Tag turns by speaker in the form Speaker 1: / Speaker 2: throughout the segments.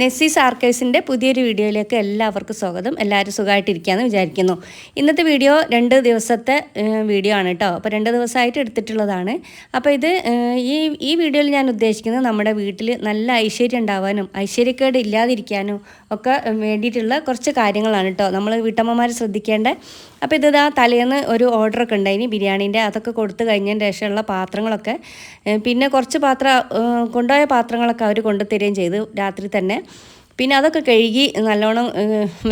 Speaker 1: നെസ്സിസ് ആർക്കൈവ്സിന്റെ പുതിയൊരു വീഡിയോയിലേക്ക് എല്ലാവർക്കും സ്വാഗതം. എല്ലാവരും സുഖമായിട്ടിരിക്കുകയെന്ന് വിചാരിക്കുന്നു. ഇന്നത്തെ വീഡിയോ രണ്ട് ദിവസത്തെ വീഡിയോ ആണ് കേട്ടോ. അപ്പോൾ രണ്ട് ദിവസമായിട്ട് എടുത്തിട്ടുള്ളതാണ്. അപ്പോൾ ഇത് ഈ ഈ വീഡിയോയിൽ ഞാൻ ഉദ്ദേശിക്കുന്നത് നമ്മുടെ വീട്ടിൽ നല്ല ഐശ്വര്യം ഉണ്ടാവാനും ഐശ്വര്യക്കേട് ഇല്ലാതിരിക്കാനും ഒക്കെ വേണ്ടിയിട്ടുള്ള കുറച്ച് കാര്യങ്ങളാണ് കേട്ടോ. നമ്മൾ വീട്ടമ്മമാർ ശ്രദ്ധിക്കേണ്ട. അപ്പോൾ ഇത് ആ തലേന്ന് ഒരു ഓർഡറൊക്കെ ഉണ്ടായിനി ബിരിയാണീന്റെ അതൊക്കെ കൊടുത്തു കഴിഞ്ഞതിന് ശേഷമുള്ള പാത്രങ്ങളൊക്കെ. പിന്നെ കുറച്ച് പാത്രം കൊണ്ടുപോയ പാത്രങ്ങളൊക്കെ അവർ കൊണ്ടുതരികയും ചെയ്തു രാത്രി തന്നെ. പിന്നെ അതൊക്കെ കഴുകി നല്ലോണം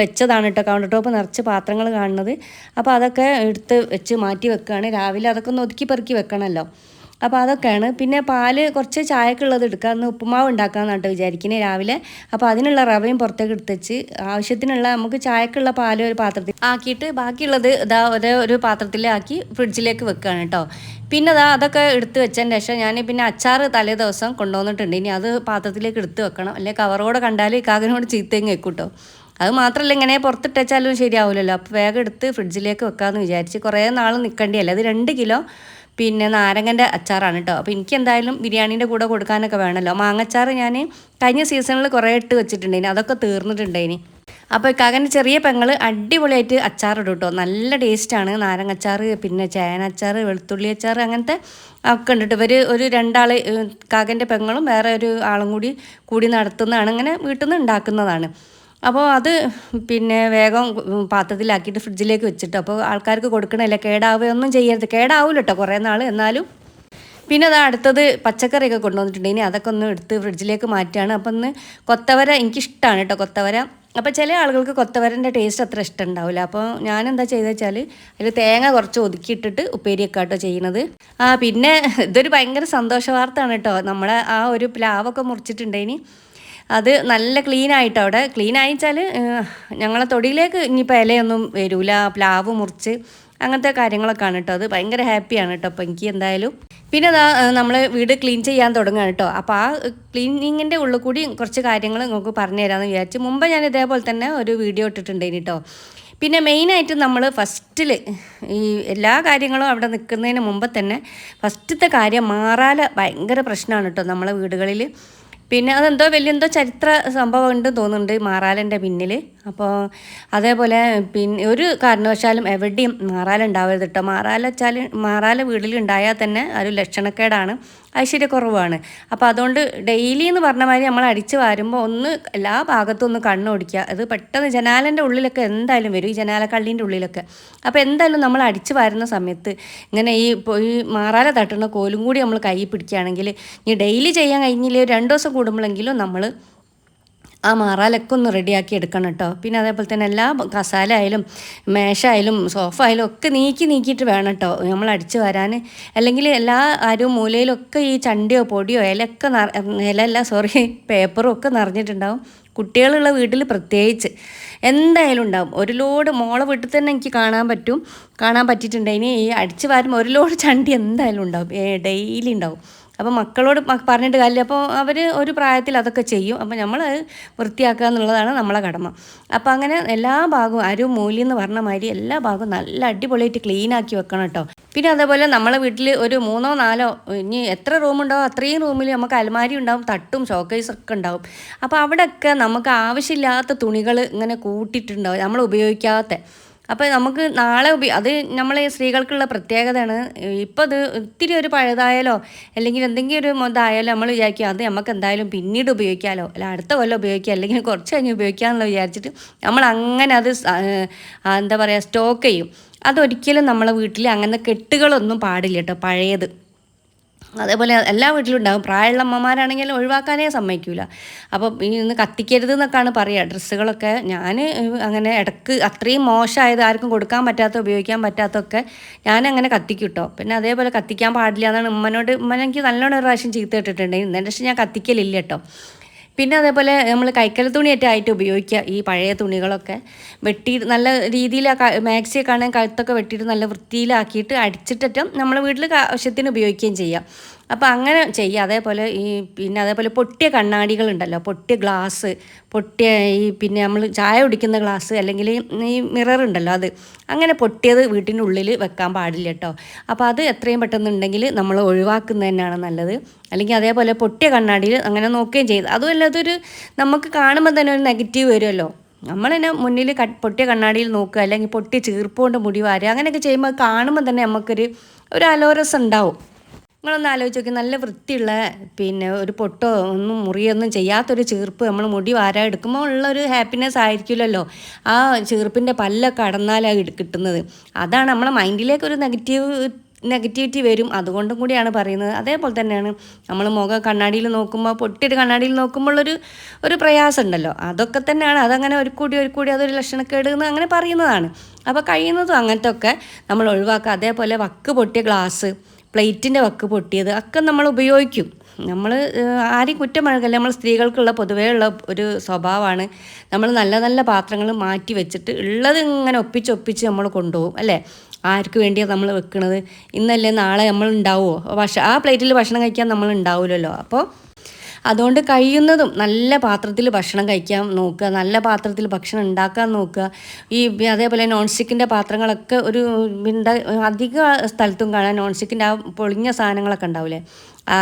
Speaker 1: വെച്ചതാണ് കേട്ടോ കൗണ്ടർ ടോപ്പ് നിറച്ച് പാത്രങ്ങൾ കാണുന്നത്. അപ്പോൾ അതൊക്കെ എടുത്ത് വെച്ച് മാറ്റി വെക്കുകയാണ് രാവിലെ അതൊക്കെ ഒന്ന് ഒതുക്കി പെറുക്കി വെക്കണമല്ലോ അപ്പോൾ അതൊക്കെയാണ്. പിന്നെ പാൽ കുറച്ച് ചായക്കുള്ളത് എടുക്കാം അന്ന് ഉപ്പുമാവ് ഉണ്ടാക്കാമെന്നാട്ടോ വിചാരിക്കുന്നത് രാവിലെ. അപ്പോൾ അതിനുള്ള റവയും പുറത്തേക്ക് എടുത്ത് വെച്ച് ആവശ്യത്തിനുള്ള നമുക്ക് ചായക്കുള്ള പാൽ ഒരു പാത്രത്തിൽ ആക്കിയിട്ട് ബാക്കിയുള്ളത് ഇതാ ഒരേ ഒരു പാത്രത്തിലാക്കി ഫ്രിഡ്ജിലേക്ക് വെക്കുകയാണ് കേട്ടോ. പിന്നെ അതാ അതൊക്കെ എടുത്ത് വെച്ചതിന് ശേഷം ഞാൻ പിന്നെ അച്ചാർ തലേ ദിവസം കൊണ്ടുവന്നിട്ടുണ്ട്. ഇനി അത് പാത്രത്തിലേക്ക് എടുത്ത് വെക്കണം. അല്ലെങ്കിൽ കവറോടെ കണ്ടാൽ കാകനോട് ചീത്തയും കേൾക്കൂട്ടോ അത് മാത്രമല്ല ഇങ്ങനെ പുറത്തിട്ടാലും ശരിയാവില്ലല്ലോ. അപ്പോൾ വേഗം എടുത്ത് ഫ്രിഡ്ജിലേക്ക് വെക്കാമെന്ന് വിചാരിച്ച് കുറേ നാൾ നിൽക്കേണ്ടിയല്ല? അത് രണ്ട് കിലോ പിന്നെ നാരങ്ങന്റെ അച്ചാറാണ് കേട്ടോ. അപ്പോൾ എനിക്ക് എന്തായാലും ബിരിയാണീന്റെ കൂടെ കൊടുക്കാനൊക്കെ വേണമല്ലോ. മാങ്ങച്ചാർ ഞാൻ കഴിഞ്ഞ സീസണിൽ കുറേ ഇട്ട് വെച്ചിട്ടുണ്ടേനി അതൊക്കെ തീർന്നിട്ടുണ്ടേനി അപ്പോൾ ഇക്കാകന്റെ ചെറിയ പെങ്ങൾ അടിപൊളിയായിട്ട് അച്ചാറിടും കേട്ടോ. നല്ല ടേസ്റ്റാണ്. നാരങ്ങച്ചാർ പിന്നെ ചേനച്ചാർ വെളുത്തുള്ളി അച്ചാർ അങ്ങനത്തെ ഒക്കെ ഉണ്ട് കേട്ടോ. ഇവർ ഒരു രണ്ടാൾ കാകന്റെ പെങ്ങളും വേറെ ഒരു ആളും കൂടി കൂടി നടത്തുന്നതാണ്. അങ്ങനെ വീട്ടിൽ നിന്ന് ഉണ്ടാക്കുന്നതാണ്. അപ്പോൾ അത് പിന്നെ വേഗം പാത്രത്തിലാക്കിയിട്ട് ഫ്രിഡ്ജിലേക്ക് വെച്ചിട്ട് അപ്പോൾ ആൾക്കാർക്ക് കൊടുക്കണമല്ല കേടാവുകയൊന്നും ചെയ്യരുത്. കേടാവില്ല കേട്ടോ കുറേ നാൾ എന്നാലും. പിന്നെ അത് അടുത്തത് പച്ചക്കറിയൊക്കെ കൊണ്ടുവന്നിട്ടുണ്ട്. ഇനി അതൊക്കെ ഒന്ന് എടുത്ത് ഫ്രിഡ്ജിലേക്ക് മാറ്റുകയാണ്. അപ്പം ഒന്ന് കൊത്തവര എനിക്കിഷ്ടമാണ് കേട്ടോ കൊത്തവര. അപ്പോൾ ചില ആളുകൾക്ക് കൊത്തവരന്റെ ടേസ്റ്റ് അത്ര ഇഷ്ടം ഉണ്ടാവില്ല അപ്പോൾ ഞാൻ എന്താ ചെയ്തത് വെച്ചാൽ അതിൽ തേങ്ങ കുറച്ച് ഒതുക്കിയിട്ടിട്ട് ഉപ്പേരിയൊക്കെ കേട്ടോ ചെയ്യുന്നത്. ആ പിന്നെ ഇതൊരു ഭയങ്കര സന്തോഷ വാർത്തയാണ് കേട്ടോ. നമ്മളെ ആ ഒരു പ്ലാവൊക്കെ മുറിച്ചിട്ടുണ്ടേനി അത് നല്ല ക്ലീൻ ആയിട്ട് അവിടെ. ക്ലീൻ ആയിച്ചാൽ ഞങ്ങളെ തൊടിയിലേക്ക് ഇനിയിപ്പോൾ ഇലയൊന്നും വരില്ല പ്ലാവ് മുറിച്ച് അങ്ങനത്തെ കാര്യങ്ങളൊക്കെയാണ് കേട്ടോ. അത് ഭയങ്കര ഹാപ്പിയാണ് കേട്ടോ. അപ്പോൾ എനിക്ക് എന്തായാലും പിന്നെ അതാ നമ്മൾ വീട് ക്ലീൻ ചെയ്യാൻ തുടങ്ങുകയാണ് കേട്ടോ. അപ്പോൾ ആ ക്ലീനിങ്ങിന്റെ ഉള്ളിൽ കൂടി കുറച്ച് കാര്യങ്ങൾ നിങ്ങൾക്ക് പറഞ്ഞു തരാമെന്ന് വിചാരിച്ചു മുമ്പ് ഞാൻ ഇതേപോലെ തന്നെ ഒരു വീഡിയോ ഇട്ടിട്ടുണ്ടായിന് കേട്ടോ. പിന്നെ മെയിനായിട്ട് നമ്മൾ ഫസ്റ്റിൽ ഈ എല്ലാ കാര്യങ്ങളും അവിടെ നിൽക്കുന്നതിന് മുമ്പ് തന്നെ ഫസ്റ്റത്തെ കാര്യം മാറാല ഭയങ്കര പ്രശ്നമാണ് കേട്ടോ നമ്മളെ വീടുകളിൽ പിന്നെ അതെന്തോ വലിയ എന്തോ ചരിത്ര സംഭവം ഉണ്ട് തോന്നുന്നുണ്ട് മാറാലന്റെ പിന്നിൽ അപ്പോൾ അതേപോലെ പിന്നെ ഒരു കാരണവശാലും എവിടെയും മാറാലുണ്ടാവരുത് കേട്ടോ മാറാല വെച്ചാൽ മാറാല വീട്ടിലുണ്ടായാൽ തന്നെ ഒരു ലക്ഷണക്കേടാണ്. ഐശ്വര്യക്കുറവാണ് അപ്പോൾ അതുകൊണ്ട് ഡെയിലി എന്ന് പറഞ്ഞ മാതിരി നമ്മൾ അടിച്ച് വാരുമ്പോൾ ഒന്ന് എല്ലാ ഭാഗത്തും ഒന്ന് കണ്ണോടിക്കുക അത് പെട്ടെന്ന് ജനാലന്റെ ഉള്ളിലൊക്കെ എന്തായാലും വരും. ഈ ജനാലക്കള്ളീന്റെ ഉള്ളിലൊക്കെ. അപ്പോൾ എന്തായാലും നമ്മൾ അടിച്ച് വാരുന്ന സമയത്ത് ഇങ്ങനെ ഈ ഈ മാറാല തട്ടുന്ന കോലും കൂടി നമ്മൾ കൈ പിടിക്കുകയാണെങ്കിൽ ഇനി ഡെയിലി ചെയ്യാൻ കഴിഞ്ഞില്ലേ രണ്ട് ദിവസം കൂടുമ്പോഴെങ്കിലും നമ്മൾ ആ മാറാലൊക്കെ ഒന്ന് റെഡിയാക്കി എടുക്കണം കേട്ടോ. പിന്നെ അതേപോലെ തന്നെ എല്ലാ കസാല ആയാലും മേശായാലും സോഫ ആയാലും ഒക്കെ നീക്കി നീക്കിയിട്ട് വേണം കേട്ടോ. നമ്മൾ അടിച്ചു വരാൻ. അല്ലെങ്കിൽ എല്ലാ ആരും മൂലയിലൊക്കെ ഈ ചണ്ടിയോ പൊടിയോ ഇലയൊക്കെ ഇലയല്ല സോറി പേപ്പറും ഒക്കെ നിറഞ്ഞിട്ടുണ്ടാവും. കുട്ടികളുള്ള വീട്ടിൽ പ്രത്യേകിച്ച് എന്തായാലും ഉണ്ടാവും. ഒരു ലോഡ് മോളെ വീട്ടിൽ തന്നെ എനിക്ക് കാണാൻ പറ്റും. കാണാൻ പറ്റിയിട്ടുണ്ട്. ഇനി ഈ അടിച്ചു വാരുമ്പോൾ ഒരു ലോഡ് ചണ്ടി എന്തായാലും ഉണ്ടാവും. ഡെയിലി ഉണ്ടാവും. അപ്പോൾ മക്കളോട് പറഞ്ഞിട്ട് കാര്യമില്ല. അപ്പോൾ അവർ ഒരു പ്രായത്തിൽ അതൊക്കെ ചെയ്യും. അപ്പോൾ നമ്മൾ വൃത്തിയാക്കുക എന്നുള്ളതാണ് നമ്മളെ കടമ. അപ്പോൾ അങ്ങനെ എല്ലാ ഭാഗവും അരു മൂല്യം എന്ന് പറഞ്ഞ മാതിരി എല്ലാ ഭാഗവും നല്ല അടിപൊളിയായിട്ട് ക്ലീൻ ആക്കി വെക്കണം കേട്ടോ പിന്നെ അതേപോലെ നമ്മളെ വീട്ടിൽ ഒരു മൂന്നോ നാലോ ഇനി എത്ര റൂമുണ്ടാവും അത്രയും റൂമിൽ നമുക്ക് അലമാരി ഉണ്ടാവും തട്ടും ഷോക്കേസ് ഒക്കെ ഉണ്ടാവും. അപ്പോൾ അവിടെയൊക്കെ നമുക്ക് ആവശ്യമില്ലാത്ത തുണികൾ ഇങ്ങനെ കൂട്ടിയിട്ടുണ്ടാവും. നമ്മൾ ഉപയോഗിക്കാത്ത. അപ്പോൾ നമുക്ക് നാളെ ഉപ അത് നമ്മളെ സ്ത്രീകൾക്കുള്ള പ്രത്യേകതയാണ്. ഇപ്പോൾ അത് ഒത്തിരി ഒരു പഴയതായാലോ അല്ലെങ്കിൽ എന്തെങ്കിലും ഒരു ഇതായാലോ നമ്മൾ വിചാരിക്കും അത് നമുക്ക് എന്തായാലും പിന്നീട് ഉപയോഗിക്കാമല്ലോ അല്ല അടുത്ത കൊല്ലം ഉപയോഗിക്കാം അല്ലെങ്കിൽ കുറച്ച് കഴിഞ്ഞ് ഉപയോഗിക്കാമെന്നുള്ള വിചാരിച്ചിട്ട് നമ്മൾ അങ്ങനെ അത് എന്താ പറയുക സ്റ്റോക്ക് ചെയ്യും. അതൊരിക്കലും നമ്മളെ വീട്ടിൽ അങ്ങനെ കെട്ടുകളൊന്നും പാടില്ല കേട്ടോ പഴയത്. അതേപോലെ എല്ലാ വീട്ടിലും ഉണ്ടാകും പ്രായമുള്ള അമ്മമാരാണെങ്കിൽ ഒഴിവാക്കാനേ സമ്മതിക്കൂല. അപ്പം ഈ ഇന്ന് കത്തിക്കരുത് എന്നൊക്കെയാണ് പറയുക ഡ്രസ്സുകളൊക്കെ ഞാൻ അങ്ങനെ ഇടയ്ക്ക് അത്രയും മോശമായത് ആർക്കും കൊടുക്കാൻ പറ്റാത്ത ഉപയോഗിക്കാൻ പറ്റാത്തൊക്കെ ഞാൻ അങ്ങനെ കത്തിക്കും കേട്ടോ പിന്നെ അതേപോലെ കത്തിക്കാൻ പാടില്ല എന്നാണ് ഉമ്മനോട് ഉമ്മനെനിക്ക് നല്ലോണം ഒരു പ്രാവശ്യം ചീത്ത ഇട്ടിട്ടുണ്ടെങ്കിൽ ഇന്നേ പക്ഷേ ഞാൻ കത്തിക്കലില്ല കേട്ടോ. പിന്നെ അതേപോലെ നമ്മൾ കൈക്കൽ തുണിയൊക്കെ ആയിട്ട് ഉപയോഗിക്കുക ഈ പഴയ തുണികളൊക്കെ. വെട്ടി നല്ല രീതിയിൽ മാക്സിയൊക്കെ ആണെങ്കിൽ കഴുത്തൊക്കെ വെട്ടിയിട്ട് നല്ല വൃത്തിയിലാക്കിയിട്ട് അടിച്ചിട്ടും നമ്മൾ വീട്ടിൽ ആവശ്യത്തിന് ഉപയോഗിക്കുകയും ചെയ്യാം. അപ്പോൾ അങ്ങനെ ചെയ്യുക അതേപോലെ ഈ പിന്നെ അതേപോലെ പൊട്ടിയ കണ്ണാടികളുണ്ടല്ലോ. പൊട്ടിയ ഗ്ലാസ് പൊട്ടിയ ഈ പിന്നെ നമ്മൾ ചായ കുടിക്കുന്ന ഗ്ലാസ് അല്ലെങ്കിൽ ഈ മിറർ ഉണ്ടല്ലോ അത്. അങ്ങനെ പൊട്ടിയത് വീട്ടിനുള്ളിൽ വെക്കാൻ പാടില്ല കേട്ടോ. അപ്പോൾ അത് എത്രയും പെട്ടെന്നുണ്ടെങ്കിൽ നമ്മൾ ഒഴിവാക്കുന്നത് തന്നെയാണ് നല്ലത്. അല്ലെങ്കിൽ അതേപോലെ പൊട്ടിയ കണ്ണാടിയിൽ അങ്ങനെ നോക്കുകയും ചെയ്ത്. അതുമല്ല അതൊരു നമുക്ക് കാണുമ്പോൾ തന്നെ ഒരു നെഗറ്റീവ് വരുമല്ലോ. നമ്മൾ തന്നെ മുന്നിൽ പൊട്ടിയ കണ്ണാടിയിൽ നോക്കുക. അല്ലെങ്കിൽ പൊട്ടിയ ചീർപ്പ് കൊണ്ട് മുടി വാരുക. അങ്ങനെയൊക്കെ ചെയ്യുമ്പോൾ കാണുമ്പോൾ തന്നെ നമുക്കൊരു ഒരു അലോരസം ഉണ്ടാവും. നിങ്ങളൊന്ന് ആലോചിച്ച് നോക്കി നല്ല വൃത്തിയുള്ള പിന്നെ ഒരു പൊട്ടോ ഒന്നും മുറിയൊന്നും ചെയ്യാത്തൊരു ചീർപ്പ് നമ്മൾ മുടി വാരാ എടുക്കുമ്പോൾ ഉള്ളൊരു ഹാപ്പിനെസ് ആയിരിക്കില്ലല്ലോ. ആ ചീർപ്പിന്റെ പല്ലൊക്കെ അടന്നാലാണ് കിട്ടുന്നത്. അതാണ് നമ്മളെ മൈൻഡിലേക്ക് ഒരു നെഗറ്റീവ് നെഗറ്റിവിറ്റി വരും. അതുകൊണ്ടും കൂടിയാണ് പറയുന്നത്. അതേപോലെ തന്നെയാണ് നമ്മൾ മുഖം കണ്ണാടിയിൽ നോക്കുമ്പോൾ പൊട്ടിയിട്ട് കണ്ണാടിയിൽ നോക്കുമ്പോൾ ഒരു ഒരു പ്രയാസം ഉണ്ടല്ലോ. അതൊക്കെ തന്നെയാണ്. അതങ്ങനെ ഒരു കൂടി ഒരു കൂടി അതൊരു ലക്ഷണക്കേട് എന്ന് അങ്ങനെ പറയുന്നതാണ്. അപ്പോൾ കഴിയുന്നതും അങ്ങനത്തെ ഒക്കെ നമ്മൾ ഒഴിവാക്കുക. അതേപോലെ വക്ക് പൊട്ടിയ ഗ്ലാസ് പ്ലേറ്റിന്റെ വക്ക് പൊട്ടിയത് ഒക്കെ നമ്മൾ ഉപയോഗിക്കും. നമ്മൾ ആരെയും കുറ്റം മഴകല്ല നമ്മൾ സ്ത്രീകൾക്കുള്ള പൊതുവേ ഉള്ള ഒരു സ്വഭാവമാണ്. നമ്മൾ നല്ല നല്ല പാത്രങ്ങൾ മാറ്റി വെച്ചിട്ട് ഉള്ളത് ഇങ്ങനെ ഒപ്പിച്ചൊപ്പിച്ച് നമ്മൾ കൊണ്ടുപോകും അല്ലേ? ആർക്ക് വേണ്ടിയാണ് നമ്മൾ വെക്കുന്നത് ഇന്നല്ലേ നാളെ നമ്മൾ ഉണ്ടാവുമോ ആ പ്ലേറ്റിൽ ഭക്ഷണം കഴിക്കാൻ നമ്മൾ ഉണ്ടാവില്ലല്ലോ അപ്പോൾ അതുകൊണ്ട് കഴിയുന്നതും നല്ല പാത്രത്തിൽ ഭക്ഷണം കഴിക്കാൻ നോക്കുക നല്ല പാത്രത്തിൽ ഭക്ഷണം ഉണ്ടാക്കാൻ നോക്കുക. ഈ അതേപോലെ നോൺ സ്റ്റിക്കിന്റെ പാത്രങ്ങളൊക്കെ ഒരു അധിക സ്ഥലത്തും കാണാൻ നോൺ സ്റ്റിക്കിന്റെ ആ പൊളിഞ്ഞ സാധനങ്ങളൊക്കെ ഉണ്ടാവില്ലേ? ആ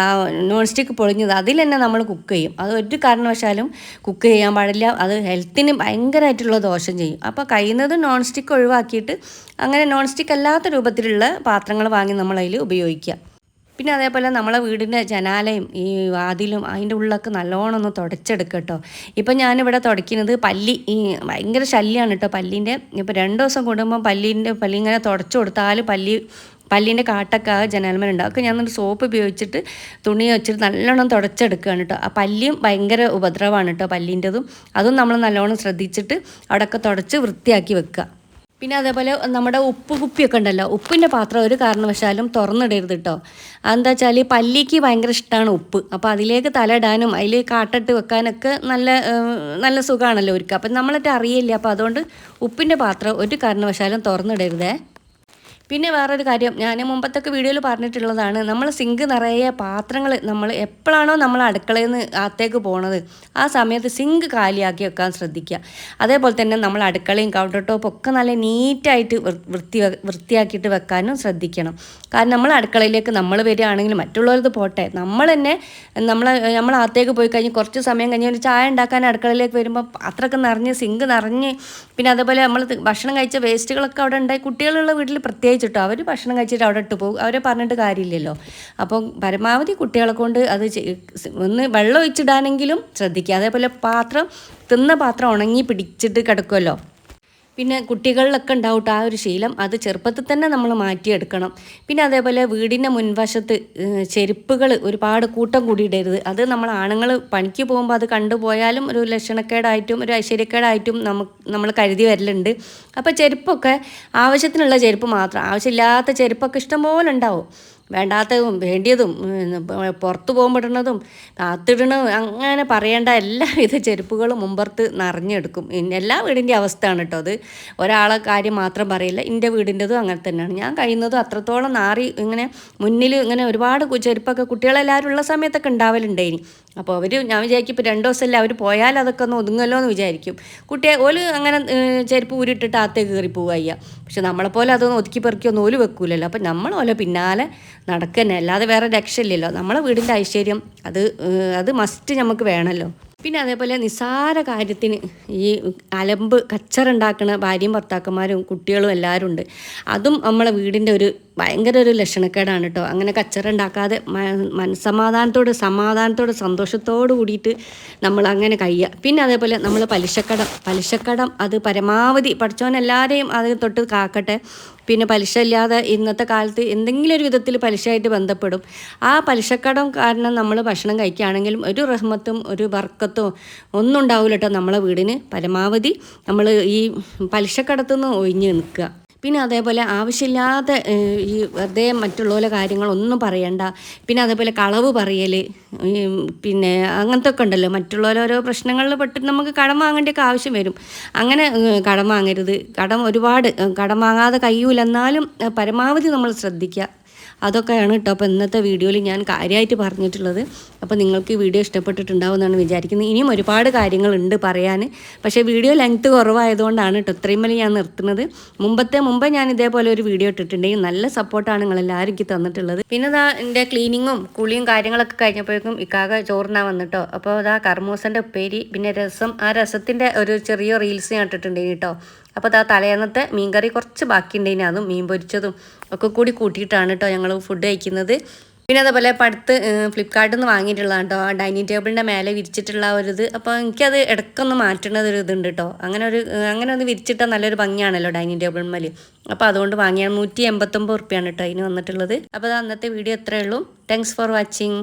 Speaker 1: നോൺ സ്റ്റിക്ക് പൊളിഞ്ഞത് അതിൽ തന്നെ നമ്മൾ കുക്ക് ചെയ്യും. അത് ഒരു കാരണവശാലും കുക്ക് ചെയ്യാൻ പാടില്ല. അത് ഹെൽത്തിന് ഭയങ്കരമായിട്ടുള്ള ദോഷം ചെയ്യും. അപ്പോൾ കഴിയുന്നത് നോൺ സ്റ്റിക്ക് ഒഴിവാക്കിയിട്ട് അങ്ങനെ നോൺ സ്റ്റിക്ക് അല്ലാത്ത രൂപത്തിലുള്ള പാത്രങ്ങൾ വാങ്ങി നമ്മൾ ഉപയോഗിക്കുക. പിന്നെ അതേപോലെ നമ്മളെ വീടിന്റെ ജനാലയും ഈ വാതിലും അതിന്റെ ഉള്ളൊക്കെ നല്ലോണം ഒന്ന് തുടച്ചെടുക്കുക കേട്ടോ ഇപ്പം ഞാനിവിടെ തുടയ്ക്കുന്നത് പല്ലി ഈ ഭയങ്കര ശല്യമാണ് കേട്ടോ പല്ലിന്റെ. ഇപ്പോൾ രണ്ട് ദിവസം കൂടുമ്പോൾ പല്ലിന്റെ പല്ലി ഇങ്ങനെ തുടച്ചു കൊടുത്താൽ പല്ലി പല്ലിന്റെ കാട്ടൊക്കെ ആ ജനാലമനുണ്ട് അതൊക്കെ ഞാൻ സോപ്പ് ഉപയോഗിച്ചിട്ട് തുണി വെച്ചിട്ട് നല്ലോണം തുടച്ചെടുക്കുകയാണ് കേട്ടോ. ആ പല്ലിയും ഭയങ്കര ഉപദ്രവമാണ് കേട്ടോ പല്ലിന്റെതും. അതും നമ്മൾ നല്ലോണം ശ്രദ്ധിച്ചിട്ട് അവിടെയൊക്കെ തുടച്ച് വൃത്തിയാക്കി വെക്കുക. പിന്നെ അതേപോലെ നമ്മുടെ ഉപ്പ് കുപ്പിയൊക്കെ ഉണ്ടല്ലോ. ഉപ്പിന്റെ പാത്രം ഒരു കാരണവശാലും തുറന്നിടരുത് കേട്ടോ അതെന്താ വെച്ചാൽ പല്ലിക്ക് ഭയങ്കര ഇഷ്ടമാണ് ഉപ്പ്. അപ്പോൾ അതിലേക്ക് തലയിടാനും അതിൽ കാട്ടിട്ട് വെക്കാനൊക്കെ നല്ല നല്ല സുഖമാണല്ലോ ഒരുക്കുക അപ്പം നമ്മളൊക്കെ അറിയില്ല. അപ്പോൾ അതുകൊണ്ട് ഉപ്പിന്റെ പാത്രം ഒരു കാരണവശാലും തുറന്നിടരുതേ. പിന്നെ വേറൊരു കാര്യം ഞാൻ മുമ്പത്തൊക്കെ വീഡിയോയിൽ പറഞ്ഞിട്ടുള്ളതാണ് നമ്മൾ സിങ്ക് നിറയെ പാത്രങ്ങൾ നമ്മൾ എപ്പോഴാണോ നമ്മൾ അടുക്കളയിൽ നിന്ന് അകത്തേക്ക് പോണത് ആ സമയത്ത് സിങ്ക് കാലിയാക്കി വെക്കാൻ ശ്രദ്ധിക്കുക. അതേപോലെ തന്നെ നമ്മൾ അടുക്കളയും കൗണ്ടർ ടോപ്പും ഒക്കെ നല്ല നീറ്റായിട്ട് വൃത്തി വൃത്തിയാക്കിയിട്ട് വെക്കാനും ശ്രദ്ധിക്കണം. കാരണം നമ്മൾ അടുക്കളയിലേക്ക് നമ്മൾ വരികയാണെങ്കിൽ മറ്റുള്ളവരത് പോട്ടെ നമ്മൾ തന്നെ നമ്മൾ നമ്മൾ അകത്തേക്ക് പോയി കഴിഞ്ഞ് കുറച്ച് സമയം കഴിഞ്ഞ് ഒരു ചായ ഉണ്ടാക്കാൻ അടുക്കളയിലേക്ക് വരുമ്പോൾ പാത്രമൊക്കെ നിറഞ്ഞ് സിങ്ക് നിറഞ്ഞ് പിന്നെ അതേപോലെ നമ്മൾ ഭക്ഷണം കഴിച്ച വേസ്റ്റുകളൊക്കെ അവിടെ ഉണ്ടായി കുട്ടികളുള്ള വീട്ടിൽ പ്രത്യേകിച്ച് കഴിച്ചിട്ടോ? അവർ ഭക്ഷണം കഴിച്ചിട്ട് അവിടെ ഇട്ട് പോകും. അവരെ പറഞ്ഞിട്ട് കാര്യമില്ലല്ലോ. അപ്പം പരമാവധി കുട്ടികളെ കൊണ്ട് അത് ഒന്ന് വെള്ളം ഒഴിച്ചിടാനെങ്കിലും ശ്രദ്ധിക്കുക. അതേപോലെ പാത്രം തിന്ന പാത്രം ഉണങ്ങി പിടിച്ചിട്ട് കിടക്കുമല്ലോ പിന്നെ കുട്ടികളിലൊക്കെ ഉണ്ടാവും ആ ഒരു ശീലം അത് ചെറുപ്പത്തിൽ തന്നെ നമ്മൾ മാറ്റിയെടുക്കണം. പിന്നെ അതേപോലെ വീടിന്റെ മുൻവശത്ത് ചെരുപ്പുകൾ ഒരുപാട് കൂട്ടം കൂടിയിടരുത്. അത് നമ്മൾ ആണുങ്ങൾ പണിക്ക് പോകുമ്പോൾ അത് കണ്ടുപോയാലും ഒരു ലക്ഷണക്കേടായിട്ടും ഒരു ഐശ്വര്യക്കേടായിട്ടും നമുക്ക് നമ്മൾ കരുതി വരലുണ്ട്. അപ്പോൾ ചെരുപ്പൊക്കെ ആവശ്യത്തിനുള്ള ചെരുപ്പ് മാത്രം ആവശ്യമില്ലാത്ത ചെരുപ്പൊക്കെ ഇഷ്ടംപോലെ ഉണ്ടാവും. വേണ്ടാത്തതും വേണ്ടിയതും പുറത്ത് പോകുമ്പോഴുന്നതും അകത്തിടണതും അങ്ങനെ പറയേണ്ട എല്ലാവിധ ചെരുപ്പുകളും മുമ്പർത്ത് നിറഞ്ഞെടുക്കും. എല്ലാ വീടിന്റെ അവസ്ഥയാണ് കേട്ടോ അത്. ഒരാളെ കാര്യം മാത്രം പറയില്ല എന്റെ വീടിന്റെതും അങ്ങനെ തന്നെയാണ്. ഞാൻ കഴിയുന്നതും അത്രത്തോളം നാറി ഇങ്ങനെ മുന്നിൽ ഇങ്ങനെ ഒരുപാട് ചെരുപ്പൊക്കെ കുട്ടികളെല്ലാവരും ഉള്ള സമയത്തൊക്കെ ഉണ്ടാവലുണ്ടേനി. അപ്പോൾ അവർ ഞാൻ വിചാരിക്കും ഇപ്പോൾ രണ്ട് ദിവസമല്ല അവർ പോയാൽ അതൊക്കെ ഒന്ന് ഒതുങ്ങല്ലോ എന്ന് വിചാരിക്കും. കുട്ടിയെ ഓൽ അങ്ങനെ ചെരുപ്പ് ഊരിട്ടിട്ട് അകത്തേക്ക് കയറി പോവുക പക്ഷെ നമ്മളെപ്പോലെ അതൊന്നും ഒതുക്കി പെറുക്കി ഒന്നും ഓൽ വെക്കൂലല്ലോ. അപ്പം നമ്മൾ ഓല പിന്നാലെ നടക്കുക അല്ലാതെ വേറെ രക്ഷയില്ലല്ലോ. നമ്മളെ വീടിന്റെ ഐശ്വര്യം അത് അത് മസ്റ്റ് നമുക്ക് വേണമല്ലോ. പിന്നെ അതേപോലെ നിസ്സാര കാര്യത്തിന് ഈ അലമ്പ് കച്ചറുണ്ടാക്കുന്ന ഭാര്യയും ഭർത്താക്കന്മാരും കുട്ടികളും എല്ലാവരും ഉണ്ട്. അതും നമ്മളെ വീടിന്റെ ഒരു ഭയങ്കര ഒരു ലക്ഷണക്കേടാണ് കേട്ടോ. അങ്ങനെ കച്ചറുണ്ടാക്കാതെ മനസ്സമാധാനത്തോട് സമാധാനത്തോട് സന്തോഷത്തോട് കൂടിയിട്ട് നമ്മൾ അങ്ങനെ കഴിയുക പിന്നെ അതേപോലെ നമ്മൾ പലിശക്കടം. പലിശക്കടം അത് പരമാവധി പഠിച്ചവൻ എല്ലാവരെയും അത് തൊട്ട് കാക്കട്ടെ. പിന്നെ പലിശ ഇല്ലാതെ ഇന്നത്തെ കാലത്ത് എന്തെങ്കിലും ഒരു വിധത്തിൽ പലിശയായിട്ട് ബന്ധപ്പെടും. ആ പലിശക്കടം കാരണം നമ്മൾ ഭക്ഷണം കഴിക്കുകയാണെങ്കിലും ഒരു റഹ്മത്തും ഒരു വർക്കത്തോ ഒന്നും ഉണ്ടാവില്ല കേട്ടോ നമ്മളെ വീടിന്. പരമാവധി നമ്മൾ ഈ പലിശക്കടത്തുനിന്ന് ഒഴിഞ്ഞ് നിൽക്കുക. പിന്നെ അതേപോലെ ആവശ്യമില്ലാതെ ഈ വെറുതെ മറ്റുള്ള കാര്യങ്ങളൊന്നും പറയണ്ട. പിന്നെ അതേപോലെ കളവ് പറയൽ പിന്നെ അങ്ങനത്തെ ഒക്കെ ഉണ്ടല്ലോ മറ്റുള്ളവരോരോ പ്രശ്നങ്ങളിൽ പെട്ടിട്ട് നമുക്ക് കടം വാങ്ങേണ്ടിയൊക്കെ ആവശ്യം വരും. അങ്ങനെ കടം വാങ്ങരുത്. കടം ഒരുപാട് കടം വാങ്ങാതെ കഴിയൂലെന്നാലും പരമാവധി നമ്മൾ ശ്രദ്ധിക്കുക. അതൊക്കെയാണ് കേട്ടോ. അപ്പോൾ ഇന്നത്തെ വീഡിയോയിൽ ഞാൻ കാര്യമായിട്ട് പറഞ്ഞിട്ടുള്ളത്. അപ്പോൾ നിങ്ങൾക്ക് ഈ വീഡിയോ ഇഷ്ടപ്പെട്ടിട്ടുണ്ടാവും എന്നാണ് വിചാരിക്കുന്നത്. ഇനിയും ഒരുപാട് കാര്യങ്ങളുണ്ട് പറയാൻ. പക്ഷേ വീഡിയോ ലെങ്ത്ത് കുറവായതുകൊണ്ടാണ് കേട്ടോ ഇത്രയും വലിയ ഞാൻ നിർത്തുന്നത്. മുമ്പത്തെ മുമ്പേ ഞാൻ ഇതേപോലെ ഒരു വീഡിയോ ഇട്ടിട്ടുണ്ടെങ്കിൽ നല്ല സപ്പോർട്ടാണ് നിങ്ങളെല്ലാവരും എനിക്ക് തന്നിട്ടുള്ളത്. പിന്നെ ഇതാ എന്റെ ക്ലീനിങ്ങും കുളിയും കാര്യങ്ങളൊക്കെ കഴിഞ്ഞപ്പോഴേക്കും ഇക്കാക ചോറിനാ വന്നിട്ടോ അപ്പോൾ ഇതാ കർമൂസന്റെ ഉപ്പേരി പിന്നെ രസം ആ രസത്തിന്റെ ഒരു ചെറിയ റീൽസ് ഞാൻ ഇട്ടിട്ടുണ്ടെങ്കിൽ കേട്ടോ. അപ്പോൾ അതാ തലേന്നത്തെ മീൻകറി കുറച്ച് ബാക്കിയുണ്ടെങ്കിൽ അതും മീൻ പൊരിച്ചതും ഒക്കെ കൂടി കൂട്ടിയിട്ടാണ് കേട്ടോ ഞങ്ങൾ ഫുഡ് കഴിക്കുന്നത്. പിന്നെ അതേപോലെ പടുത്ത് ഫ്ലിപ്കാർട്ടിൽ നിന്ന് വാങ്ങിയിട്ടുള്ളതാണ് കേട്ടോ ആ ഡൈനിങ് ടേബിളിന്റെ മേലെ വിരിച്ചിട്ടുള്ള ഒരു ഇത് അപ്പോൾ എനിക്കത് ഇടയ്ക്കൊന്ന് മാറ്റേണ്ടത് ഒരു ഇതുണ്ട് കേട്ടോ അങ്ങനെ ഒരു അങ്ങനെ ഒന്ന് വിരിച്ചിട്ടാൽ നല്ലൊരു ഭംഗിയാണല്ലോ ഡൈനിങ് ടേബിളിന്മേൽ അപ്പോൾ അതുകൊണ്ട് വാങ്ങിയാണ് നൂറ്റി എൺപത്തൊമ്പത് റുപ്യാണ് കേട്ടോ അതിന് വന്നിട്ടുള്ളത്. അപ്പോൾ അത് അന്നത്തെ വീഡിയോ എത്രയേ ഉള്ളൂ. Thanks for watching